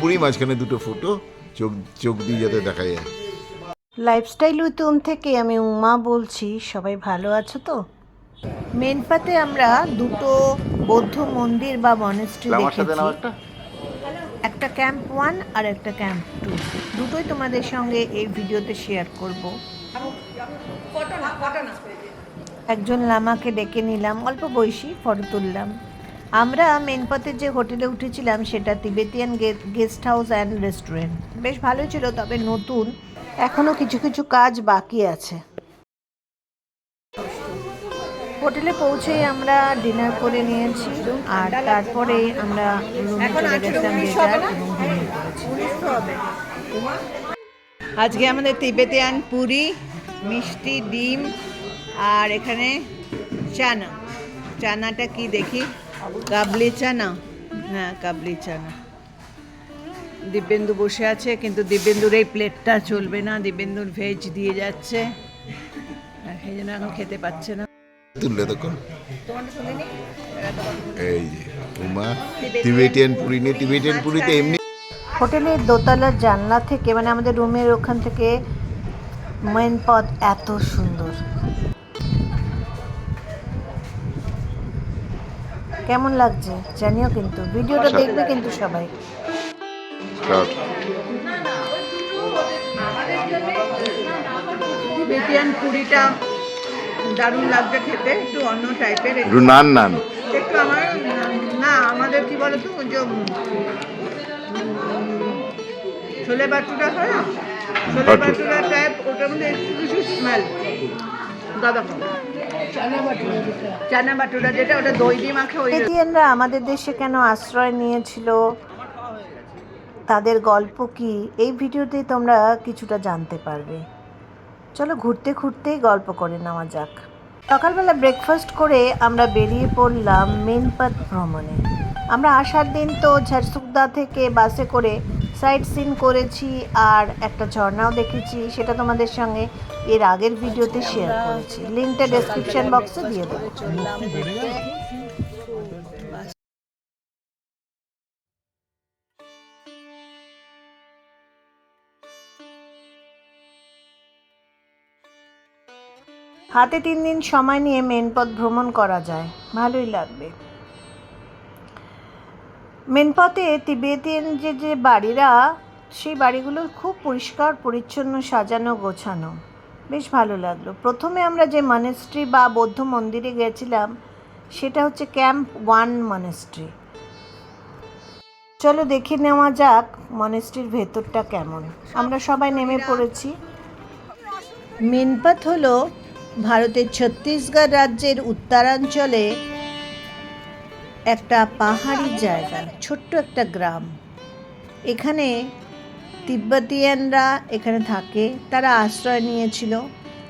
পুরি মাঝখানে দুটো ফুটো চোখ চোখ দিয়ে যাতে দেখা যায়। লাইফস্টাইল উইথ থেকে আমি উমা বলছি সবাই ভালো আছো তো? মেনপাতে আমরা দুটো বৌদ্ধ মন্দির বা মনেস্ট্রি দেখেছি। একটা। ক্যাম্প ওয়ান আর একটা ক্যাম্প টু দুটোই তোমাদের সঙ্গে এই ভিডিওতে শেয়ার করব। একজন লামাকে ডেকে নিলাম অল্প বয়সী ফটো তুললাম। আমরা মেনপথের যে হোটেলে উঠেছিলাম সেটা Tibetan guest house and restaurant বেশ ভালো ছিল তবে নতুন। এখনও কিছু কিছু কাজ বাকি আছে। হোটেলে পৌঁছেই আমরা ডিনার করে নিয়েছি আর তারপরে আমরা আজকে আমাদের তিবেতিয়ান পুরি মিষ্টি ডিম আর এখানে চানা। চানাটা কি দেখি? কাবলি চানা? হ্যাঁ কাবলি চানা। দিব্যেন্দু বসে আছে কিন্তু দিব্যেন্দুর এই প্লেটটা চলবে না। দিব্যেন্দুর ভেজ দিয়ে যাচ্ছে। সেই জন্য এখন খেতে পাচ্ছে না। তুললে তো এই যে উমা টিবেটিয়ান পুরি নিয়ে টিবেটিয়ান পুরিতে এমনি হোটেলের দোতলার জানলা থেকে মানে আমাদের রুমের ওখান থেকে মেন পথ এত সুন্দর। কেমন লাগছে জানিও কিন্তু। ভিডিওটা দেখবে কিন্তু সবাই। তিবেতিয়ান পুরিটা দারুণ লাগছে খেতে একটু অন্য টাইপের একটু। নান নান। একটু আমার না আমাদের কি বলতো ওই যে ছোলে বাটুরা হয় না? ছোলে। বাটুরা টাইপ ওটার মধ্যে একটু কিছু স্মেল দাদা আমাদের দেশে কেন আশ্রয় নিয়েছিল? তাদের গল্প কি? এই ভিডিওতে তোমরা কিছুটা জানতে পারবে। চলো ঘুরতে ঘুরতেই গল্প করে নেওয়া যাক। সকালবেলা ব্রেকফাস্ট করে আমরা বেরিয়ে পড়লাম মেনপাত ভ্রমণে। আমরা আসার দিন তো ঝারসুকদা থেকে বাসে করে সাইট সিন করেছি আর একটা ঝর্ণাও দেখেছি সেটা তোমাদের সঙ্গে এর আগের ভিডিওতে শেয়ার করেছি। লিঙ্কটা ডেসক্রিপশন বক্সে দিয়ে দেবো। হাতে তিন দিন সময় নিয়ে মেনপথ ভ্রমণ করা যায়। ভালোই লাগবে। মেনপথে তিবেতিয়ান যে যে বাড়িরা, সেই বাড়িগুলো খুব পরিষ্কার, পরিচ্ছন্ন, সাজানো, গোছানো। বেশ ভালো লাগল। প্রথমে আমরা যে মনেস্ট্রি বা বৌদ্ধ মন্দিরে গেছিলাম, সেটা হচ্ছে ক্যাম্প ওয়ান মনেস্ট্রি চলো দেখে নেওয়া যাক মনেস্ট্রির ভেতরটা কেমন। আমরা সবাই নেমে পড়েছি। মেনপাত হলো ভারতের ছত্তিশগড় রাজ্যের উত্তরাঞ্চলে একটা পাহাড়ি জায়গা, ছোট্ট একটা গ্রাম। এখানে তিব্বতিয়ানরা এখানে থাকে, তারা আশ্রয় নিয়েছিল।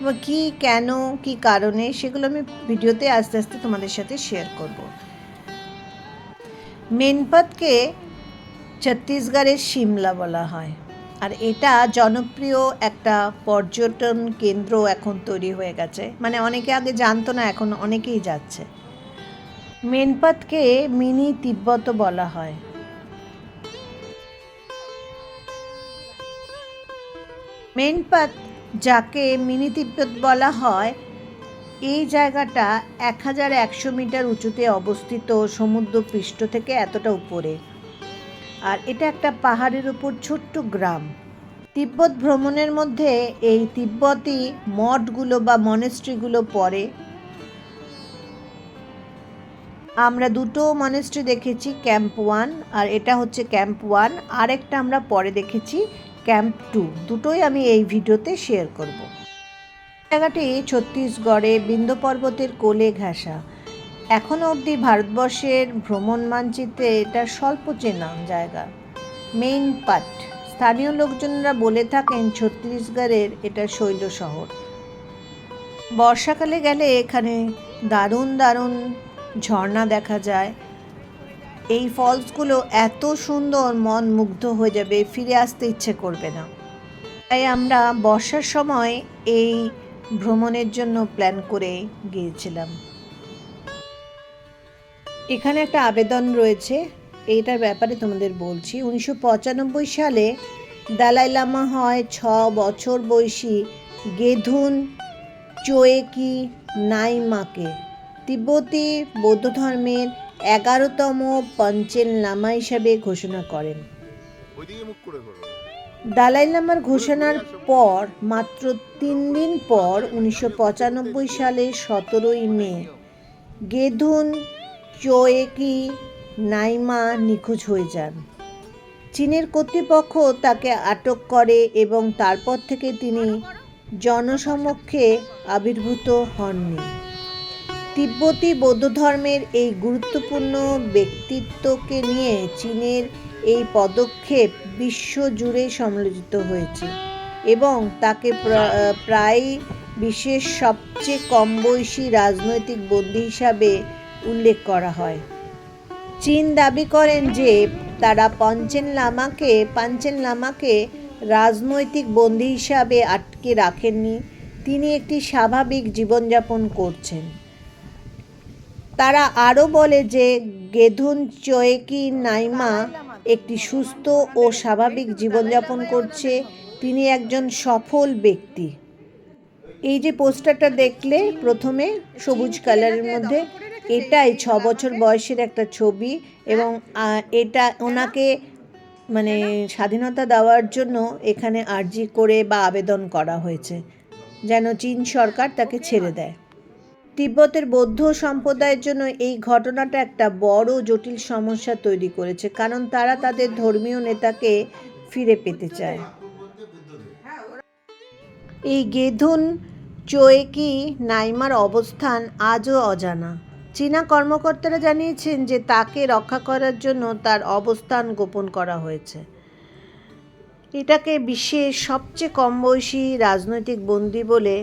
এবং কী, কেন, কি কারণে, সেগুলো আমি ভিডিওতে আস্তে আস্তে তোমাদের সাথে শেয়ার করব। মেনপথকে ছত্তিশগড়ের সিমলা বলা হয়। আর এটা জনপ্রিয় একটা পর্যটন কেন্দ্র এখন তৈরি হয়ে গেছে। মানে অনেকে আগে জানতো না, এখন অনেকেই যাচ্ছে। মেনপাতকে মিনি তিব্বত বলা হয়। মেনপাত যাকে মিনি তিব্বত বলা হয়, এই জায়গাটা এক হাজার একশো মিটার উঁচুতে অবস্থিত সমুদ্র পৃষ্ঠ থেকে এতটা উপরে। আর এটা একটা পাহাড়ের উপর ছোট্ট গ্রাম। তিব্বত ভ্রমণের মধ্যে এই তিব্বতী মঠগুলো বা মনেস্ট্রিগুলো পড়ে। আমরা দুটো মনেস্ট্রি দেখেছি ক্যাম্প ওয়ান আর এটা হচ্ছে ক্যাম্প ওয়ান আরেকটা আমরা পরে দেখেছি ক্যাম্প টু দুটোই আমি এই ভিডিওতে শেয়ার করব। জায়গাটি ছত্তিশগড়ে বিন্ধ্য পর্বতের কোলে ঘেঁষা। এখনও অবধি ভারতবর্ষের ভ্রমণ মানচিত্রে এটা স্বল্প চেনা জায়গা। মেইন পাট স্থানীয় লোকজনরা বলে থাকেন ছত্তিশগড়ের এটা শৈল শহর। বর্ষাকালে গেলে এখানে দারুণ দারুণ ঝর্ণা দেখা যায়। এই ফলসগুলো এত সুন্দর, মন মুগ্ধ হয়ে যাবে, ফিরে আসতে ইচ্ছে করবে না। তাই আমরা বর্ষার সময় এই ভ্রমণের জন্য প্ল্যান করে গিয়েছিলাম। এখানে একটা আবেদন রয়েছে, এইটার ব্যাপারে তোমাদের বলছি। উনিশশো পঁচানব্বই সালে দালাই লামা হয় ছ বছর বয়সী গেধুন চোয়েকি নাইমাকে। তিব্বতী বৌদ্ধ ধর্মের এগারোতম পঞ্চেন লামা হিসাবে ঘোষণা করেন। দালাই লামার ঘোষণার পর মাত্র তিন দিন পর উনিশশো পঁচানব্বই সালের সতেরোই মে গেধুন চোয়েকি নাইমা নিখোঁজ হয়ে যান। চীনের কর্তৃপক্ষ তাকে আটক করে এবং তারপর থেকে তিনি জনসমক্ষে আবির্ভূত হননি। তিব্বতী বৌদ্ধ ধর্মের এই গুরুত্বপূর্ণ ব্যক্তিত্বকে নিয়ে চীনের এই পদক্ষেপ বিশ্বজুড়ে সমালোচিত হয়েছে এবং তাকে আহ, প্রায় বিশ্বের সবচেয়ে কম বয়সী রাজনৈতিক বন্দী হিসাবে উল্লেখ করা হয়। চীন দাবি করেন যে তারা পঞ্চেন লামাকে পাঞ্চেন লামাকে রাজনৈতিক বন্দী হিসাবে আটকে রাখেননি। তিনি একটি স্বাভাবিক জীবনযাপন করছেন। তারা আরও বলে যে গেধুন, চয়েকি, নাইমা একটি সুস্থ ও স্বাভাবিক জীবনযাপন করছে। তিনি একজন সফল ব্যক্তি। এই যে পোস্টারটা দেখলে প্রথমে সবুজ কালারের মধ্যে, এটাই ছ বছর বয়সের একটা ছবি এবং এটা ওনাকে মানে স্বাধীনতা দেওয়ার জন্য এখানে আর্জি করে বা আবেদন করা হয়েছে। যেন চীন সরকার তাকে ছেড়ে দেয়। তিব্বতের বৌদ্ধ সম্প্রদায়ের জন্য এই ঘটনাটা একটা বড় জটিল সমস্যা তৈরি করেছে, কারণ তারা তাদের ধর্মীয় নেতাকে ফিরে পেতে চায়। এই গেধুন, চোয়েকি, নাইমার অবস্থান আজও অজানা। চীনা কর্মকর্তারা জানিয়েছেন যে তাকে রক্ষা করার জন্য তার অবস্থান গোপন করা হয়েছে। এটাকে বিশ্বের সবচেয়ে কম বয়সী রাজনৈতিক বন্দী বলে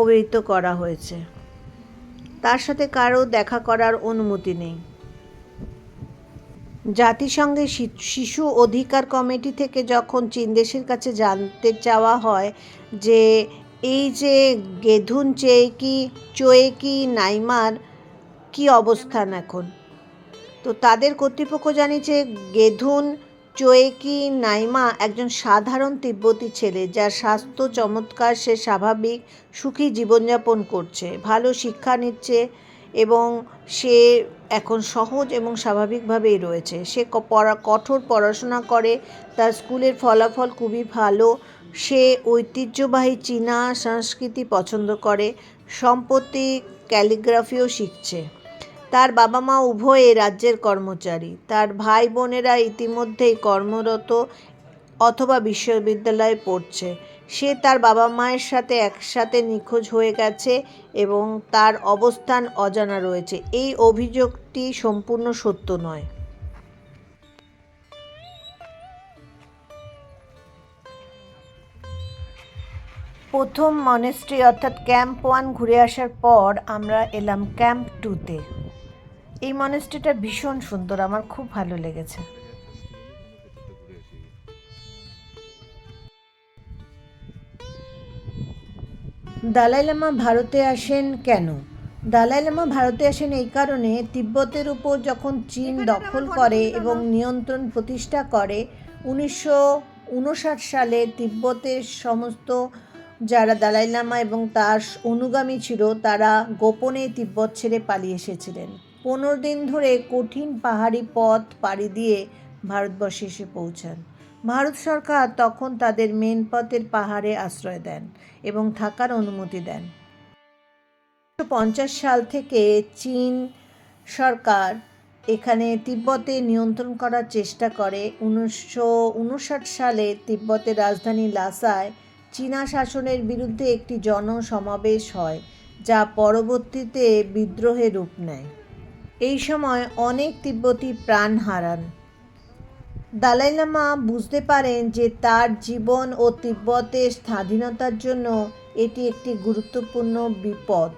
অভিহিত করা হয়েছে। তার সাথে কারও দেখা করার অনুমতি নেই। জাতিসংঘের শিশু অধিকার কমিটি থেকে যখন চীন দেশের কাছে জানতে চাওয়া হয় যে এই যে গেধুন চেয়েকি চোয়েকি নাইমার কি অবস্থান এখন, তো তাদের কর্তৃপক্ষ জানিয়েছে গেধুন চোয়েকি নাইমা একজন সাধারণ তিব্বতী ছেলে যার স্বাস্থ্য চমৎকার, সে স্বাভাবিক, সুখী জীবনযাপন করছে, ভালো শিক্ষা নিচ্ছে এবং সে এখন সহজ এবং স্বাভাবিকভাবেই রয়েছে। সে পড়া, কঠোর পড়াশোনা করে, তার স্কুলের ফলাফল খুবই ভালো, সে ঐতিহ্যবাহী চীনা সংস্কৃতি পছন্দ করে, সম্প্রতি ক্যালিগ্রাফিও শিখছে। তার বাবা মা উভয়ে রাজ্যের কর্মচারী। তার ভাই বোনেরা ইতিমধ্যেই কর্মরত অথবা বিশ্ববিদ্যালয়ে পড়ছে। সে তার বাবা মায়ের সাথে একসাথে নিখোঁজ হয়ে গেছে এবং তার অবস্থান অজানা রয়েছে। এই অভিযোগটি সম্পূর্ণ সত্য নয়। প্রথম মনেস্ট্রি অর্থাৎ ক্যাম্প ওয়ান ঘুরে আসার পর আমরা এলাম ক্যাম্প টুতে এই মনেস্ট্রিটা ভীষণ সুন্দর আমার খুব ভালো লেগেছে। দালাই লামা ভারতে আসেন কেন? দালাই লামা ভারতে আসেন এই কারণে তিব্বতের উপর যখন চীন দখল করে এবং নিয়ন্ত্রণ প্রতিষ্ঠা করে উনিশশো উনষাট সালে তিব্বতের সমস্ত যারা দালাই লামা এবং তার অনুগামী ছিল তারা গোপনে তিব্বত ছেড়ে পালিয়ে এসেছিলেন। পনেরো দিন ধরে কঠিন পাহাড়ি পথ পাড়ি দিয়ে ভারতবর্ষে এসে পৌঁছান। ভারত সরকার তখন তাদের মেন পথের পাহাড়ে আশ্রয় দেন এবং থাকার অনুমতি দেন। পঞ্চাশ সাল থেকে চীন সরকার এখানে তিব্বতে নিয়ন্ত্রণ করার চেষ্টা করে। উনিশশো উনষাট সালে তিব্বতের রাজধানী লাসায় চীনা শাসনের বিরুদ্ধে একটি জনসমাবেশ হয়, যা পরবর্তীতে বিদ্রোহে রূপ নেয়। এই সময় অনেক তিব্বতী প্রাণ হারান। দালাই লামা বুঝতে পারেন যে তার জীবন ও তিব্বতের স্বাধীনতার জন্য এটি একটি গুরুত্বপূর্ণ বিপদ।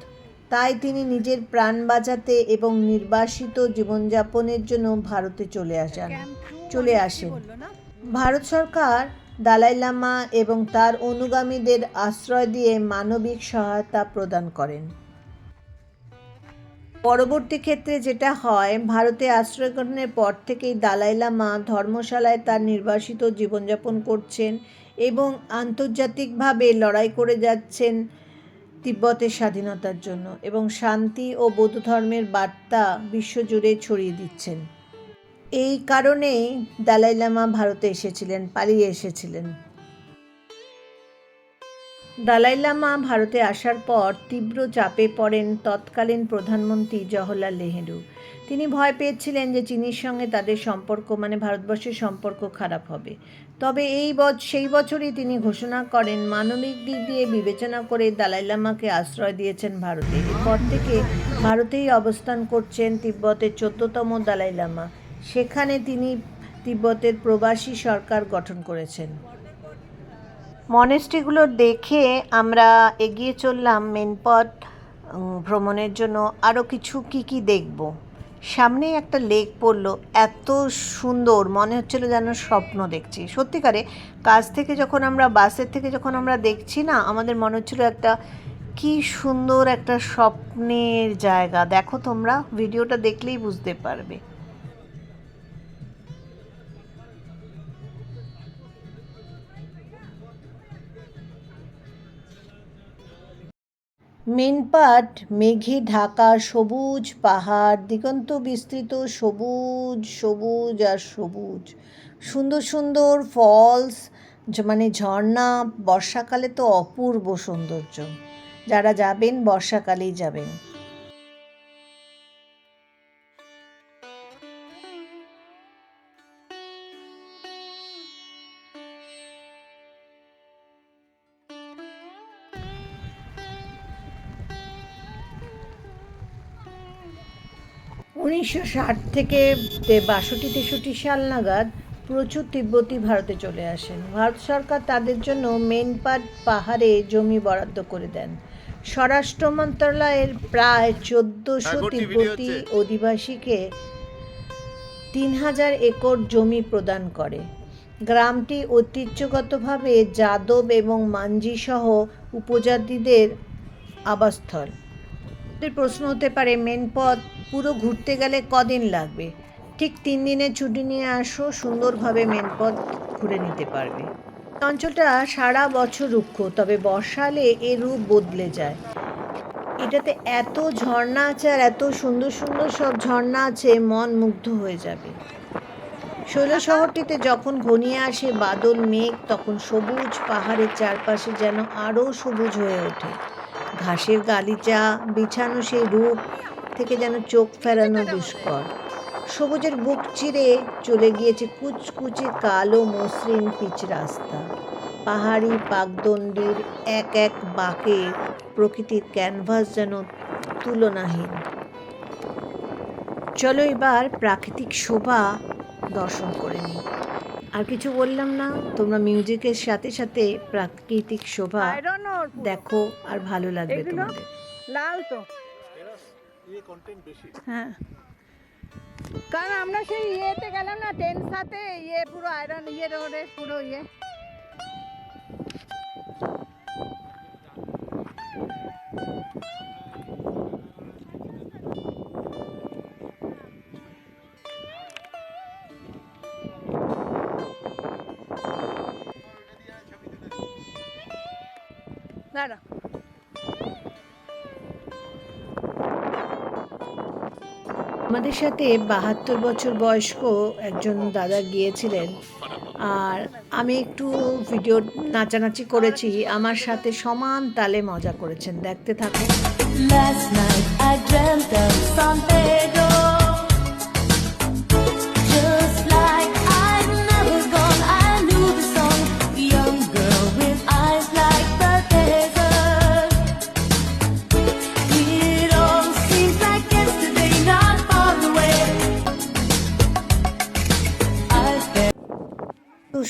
তাই তিনি নিজের প্রাণ বাঁচাতে এবং নির্বাসিত জীবনযাপনের জন্য ভারতে চলে আসেন। চলে আসেন। ভারত সরকার দালাই লামা এবং তার অনুগামীদের আশ্রয় দিয়ে মানবিক সহায়তা প্রদান করেন। পরবর্তী ক্ষেত্রে যেটা হয়, ভারতে আশ্রয় গ্রহণের পর থেকেই দালাই লামা ধর্মশালায় তার নির্বাসিত জীবনযাপন করছেন এবং আন্তর্জাতিকভাবে লড়াই করে যাচ্ছেন তিব্বতের স্বাধীনতার জন্য এবং শান্তি ও বৌদ্ধ ধর্মের বার্তা বিশ্বজুড়ে ছড়িয়ে দিচ্ছেন। এই কারণেই দালাই লামা ভারতে এসেছিলেন, পালিয়ে এসেছিলেন। দালাই লামা ভারতে আসার পর তীব্র চাপে পড়েন তৎকালীন প্রধানমন্ত্রী জওহরলাল নেহেরু। তিনি ভয় পেয়েছিলেন যে চীনের সঙ্গে তাদের সম্পর্ক মানে ভারতবর্ষের সম্পর্ক খারাপ হবে। তবে এই সেই বছরই তিনি ঘোষণা করেন, মানবিক দিক দিয়ে বিবেচনা করে দালাই লামাকে আশ্রয় দিয়েছেন ভারতে। এরপর থেকে ভারতেই অবস্থান করছেন তিব্বতের চোদ্দতম দালাই লামা। সেখানে তিনি তিব্বতের প্রবাসী সরকার গঠন করেছেন। মনেস্ট্রিগুলো দেখে আমরা এগিয়ে চললাম মেনপথ উম, ভ্রমণের জন্য। আরও কিছু কি কি দেখব? সামনেই একটা লেক পড়ল এত সুন্দর মনে হচ্ছিল যেন স্বপ্ন দেখছি। সত্যিকারে কাজ থেকে যখন আমরা বাসের থেকে যখন আমরা দেখছি না আমাদের মনে হচ্ছিল একটা কি সুন্দর একটা স্বপ্নের জায়গা। দেখো তোমরা ভিডিওটা দেখলেই বুঝতে পারবে। মেনপাট, মেঘে ঢাকা, সবুজ পাহাড়, দিগন্ত বিস্তৃত, সবুজ সবুজ আর সবুজ। সুন্দর সুন্দর ফলস মানে ঝর্ণা, বর্ষাকালে তো অপূর্ব সৌন্দর্য। যারা যাবেন, বর্ষাকালেই যাবেন। উনিশশো ষাট থেকে বাষট্টি তেষট্টি সাল নাগাদ প্রচুর তিব্বতী ভারতে চলে আসেন। ভারত সরকার তাদের জন্য মেনপাট পাহাড়ে জমি বরাদ্দ করে দেন। স্বরাষ্ট্র মন্ত্রণালয়ের প্রায় চোদ্দোশো তিব্বতী অধিবাসীকে তিন হাজার একর জমি প্রদান করে। গ্রামটি ঐতিহ্যগতভাবে যাদব এবং মাঞ্জি সহ উপজাতিদের আবাসস্থল। প্রশ্ন হতে পারে, মেন পথ পুরো ঘুরতে গেলে কদিন লাগবে? ঠিক তিন দিনের ছুটি নিয়ে আসো, সুন্দরভাবে মেন পথ ঘুরে নিতে পারবে। অঞ্চলটা সারা বছর রুক্ষ, তবে বর্ষালে এর রূপ বদলে যায়। এটাতে এত ঝর্ণা আছে আর এত সুন্দর সুন্দর সব ঝর্ণা আছে, মন মুগ্ধ হয়ে যাবে। শৈল শহরটিতে যখন ঘনিয়ে আসে বাদল, মেঘ, তখন সবুজ পাহাড়ের চারপাশে যেন আরও সবুজ হয়ে ওঠে। ঘাসের গালিচা, বিছানো সেই রূপ থেকে যেন চোখ ফেরানো দুষ্কর। সবুজের বুক চিরে চলে গিয়েছে কুচকুচে কালো মসৃণ পিচ রাস্তা। পাহাড়ি পাকদণ্ডির এক এক বাঁকে প্রকৃতির ক্যানভাস যেন তুলনাহীন। চলো এবার প্রাকৃতিক শোভা দর্শন করে নিই। আর কিছু বললাম না। তোমরা মিউজিকের সাথে সাথে প্রাকৃতিক শোভা দেখো আর ভালো লাগবে? তোমাদের। লাল তো। হ্যাঁ। কারণ আমরা সেই ইয়েতে গেলাম না টেন সাথে ইয়ে পুরো আয়রন ইয়ে রোডে পুরো ইয়ে। দাঁড়া আমাদের সাথে বাহাত্তর বছর বয়স্ক একজন দাদা গিয়েছিলেন। আর আমি একটু ভিডিও নাচানাচি করেছি। আমার সাথে সমান তালে মজা করেছেন। দেখতে থাকুন।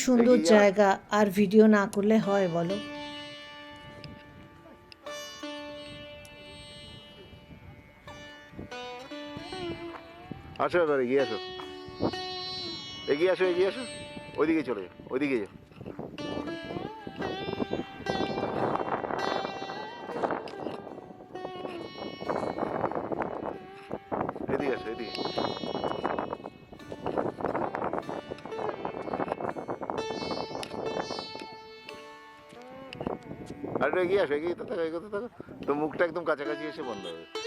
সুন্দর জায়গা আর ভিডিও না করলে হয় বলো? আসো এবার এগিয়ে আসো। এগিয়ে আসো এগিয়ে আসো। ওইদিকে চলে যাও ওইদিকে যাও। আর এগিয়ে আসো এগিয়ে থাকো এগোতে থাকো। তো মুখটা একদম কাছাকাছি এসে বন্ধ হবে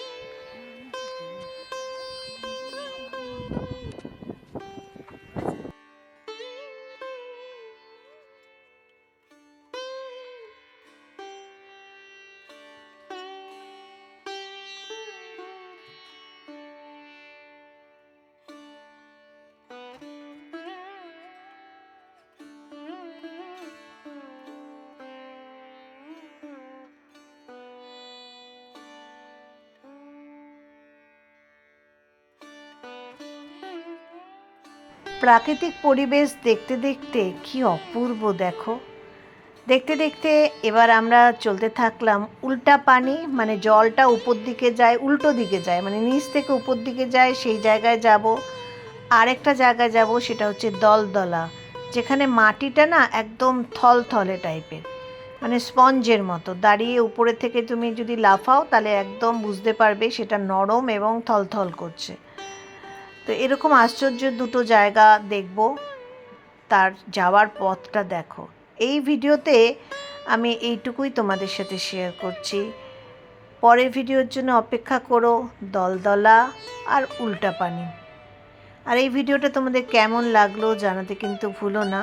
প্রাকৃতিক পরিবেশ দেখতে দেখতে কি অপূর্ব, দেখো। দেখতে দেখতে এবার আমরা চলতে থাকলাম উল্টা পানি মানে জলটা উপর দিকে যায়, উল্টো দিকে যায় মানে নিচ থেকে উপর দিকে যায়, সেই জায়গায় যাব। আরেকটা জায়গায় যাব, সেটা হচ্ছে দলদলা, যেখানে মাটিটা না একদম থলথলে টাইপের মানে স্পঞ্জের মতো। দাঁড়িয়ে উপরে থেকে তুমি যদি লাফাও, তাহলে একদম বুঝতে পারবে সেটা নরম এবং থলথল করছে। তো এরকম আশ্চর্য দুটো জায়গা দেখব। তার যাওয়ার পথটা দেখো। এই ভিডিওতে আমি এইটুকুই তোমাদের সাথে শেয়ার করছি। পরের ভিডিওর জন্য অপেক্ষা করো, দলদলা আর উল্টা পানি আর এই ভিডিওটা তোমাদের কেমন লাগল জানাতে কিন্তু ভুলো না।